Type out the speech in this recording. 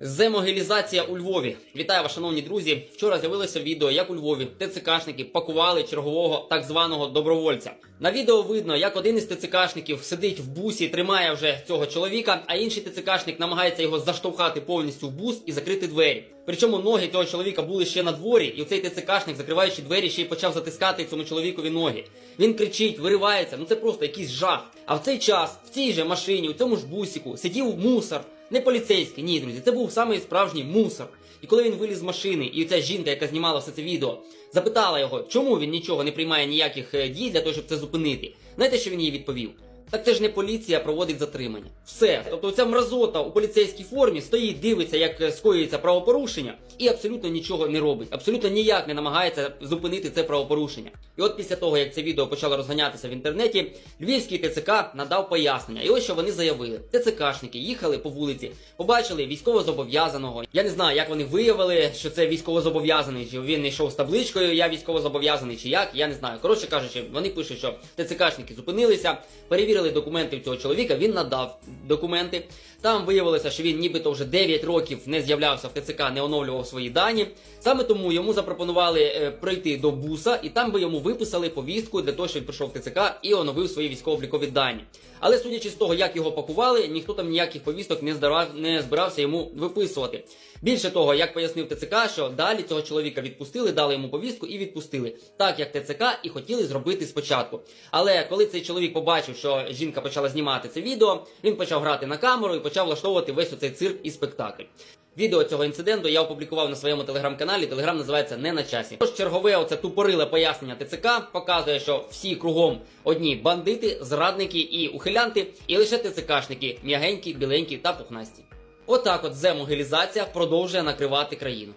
Земогілізація у Львові. Вітаю вас, шановні друзі. Вчора з'явилося відео, як у Львові ТЦКшники пакували чергового так званого добровольця. На відео видно, як один із ТЦКшників сидить в бусі, тримає вже цього чоловіка, а інший ТЦКшник намагається його заштовхати повністю в бус і закрити двері. Причому ноги цього чоловіка були ще на дворі, і цей ТЦКшник, закриваючи двері, ще й почав затискати цьому чоловікові ноги. Він кричить, виривається. Ну це просто якийсь жах. А в цей час, в цій же машині, у цьому ж бусіку, сидів мусор. Не поліцейський, ні, друзі, це був самий справжній мусор. І коли він виліз з машини, і ця жінка, яка знімала все це відео, запитала його, чому він нічого не приймає ніяких е, дій для того, щоб це зупинити. Знаєте, що він їй відповів? Так це ж не поліція проводить затримання. Все. Тобто ця мразота у поліцейській формі стоїть, дивиться, як скоюється правопорушення, і абсолютно нічого не робить. Абсолютно ніяк не намагається зупинити це правопорушення. І от після того, як це відео почало розганятися в інтернеті, львівський ТЦК надав пояснення. І ось що вони заявили: ТЦКшники їхали по вулиці, побачили військовозобов'язаного. Я не знаю, як вони виявили, що це військовозобов'язаний, чи він йшов з табличкою, я військовозобов'язаний, чи як, я не знаю. Коротше кажучи, вони пишуть, що ТЦКшники зупинилися, перевірили документи в цього чоловіка, він надав документи. Там виявилося, що він нібито вже 9 років не з'являвся в ТЦК, не оновлював свої дані. Саме тому йому запропонували е, пройти до буса, і там би йому виписали повістку для того, щоб він прийшов в ТЦК і оновив свої військово-облікові дані. Але судячи з того, як його пакували, ніхто там ніяких повісток не здавав, не збирався йому виписувати. Більше того, як пояснив ТЦК, що далі цього чоловіка відпустили, дали йому повістку і відпустили, так як ТЦК і хотіли зробити спочатку. Але коли цей чоловік побачив, що жінка почала знімати це відео, він почав грати на камеру і почав влаштовувати весь оцей цирк і спектакль. Відео цього інциденту я опублікував на своєму телеграм-каналі. Телеграм називається Не на часі. Тож чергове оце тупориле пояснення ТЦК показує, що всі кругом одні бандити, зрадники і ухилянти, і лише ТЦКшники м'ягенькі, біленькі та пухнасті. Отак от земогілізація продовжує накривати країну.